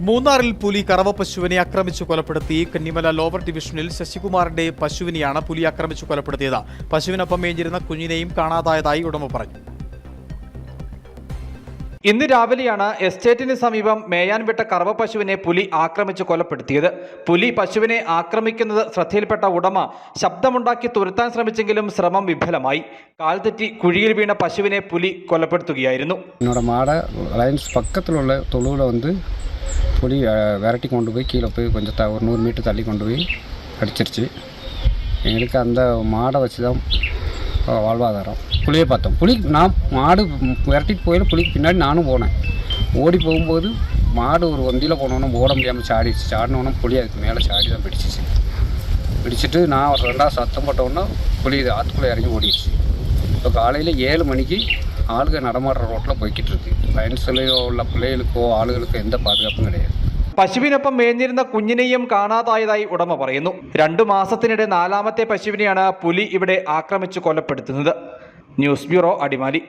മൂന്നാറിൽ പുലി കറവ പശുവിനെ ആക്രമിച്ചു കൊലപ്പെടുത്തി കന്നിമല ലോവർ ഡിവിഷനിൽ ശശികുമാറിന്റെ പശുവിനെയാണ് പുലി ആക്രമിച്ചു കൊലപ്പെടുത്തിയത് പശുവിനൊപ്പം മേഞ്ഞിരുന്ന കുഞ്ഞിനെയും കാണാതായതായി ഉടമ പറഞ്ഞു ഇന്ന് രാവിലെയാണ് എസ്റ്റേറ്റിന് സമീപം മേയാൻ വിട്ട കറവ പശുവിനെ പുലി ആക്രമിച്ച് കൊലപ്പെടുത്തിയത് പുലി പശുവിനെ ആക്രമിക്കുന്നത് ശ്രദ്ധയിൽപ്പെട്ട ഉടമ ശബ്ദമുണ്ടാക്കി തുരത്താൻ ശ്രമിച്ചെങ്കിലും ശ്രമം വിഫലമായി കാൽ തെറ്റി കുഴിയിൽ വീണ പശുവിനെ പുലി കൊലപ്പെടുത്തുകയായിരുന്നു என்னோட மாடை லைன்ஸ் பக்கத்தில் உள்ள தொழுவில் வந்து புலி விரட்டி கொண்டு போய் கீழே போய் கொஞ்சம் த ஒரு நூறு மீட்டர் தள்ளி கொண்டு போய் அடிச்சிருச்சு. எங்களுக்கு அந்த மாடை வச்சு தான் வாழ்வாதாரம். புளியை பார்த்தோம். புலி நான் மாடு விரட்டிட்டு போயில புளிக்கு பின்னாடி நானும் போனேன். ஓடி போகும்போது மாடு ஒரு வண்டியில் போனோன்னா ஓட முடியாமல் சாடிடுச்சு. சாடினோன்னா புளி அதுக்கு மேலே சாடி தான் பிடிச்சிச்சு. பிடிச்சிட்டு நான் ஒரு ரெண்டாவது சத்தம் போட்டோன்னே புளி இது ஆற்றுக்குள்ளே இறங்கி ஓடிடுச்சு. இப்போ காலையில் ஏழு மணிக்கு ஆளுங்க நடமாடுற ரோட்டில் போய்கிட்டு இருக்கு லைன்ஸ்லையோ உள்ள பிள்ளைகளுக்கோ ஆளுகளுக்கோ எந்த பாதுகாப்பும் கிடையாது പശുവിനൊപ്പം മേഞ്ഞിരുന്ന കുഞ്ഞിനെയും കാണാതായതായി ഉടമ പറയുന്നു രണ്ടു മാസത്തിനിടെ നാലാമത്തെ പശുവിനെയാണ് പുലി ഇവിടെ ആക്രമിച്ചു കൊലപ്പെടുത്തുന്നത് ന്യൂസ് ബ്യൂറോ അടിമാലി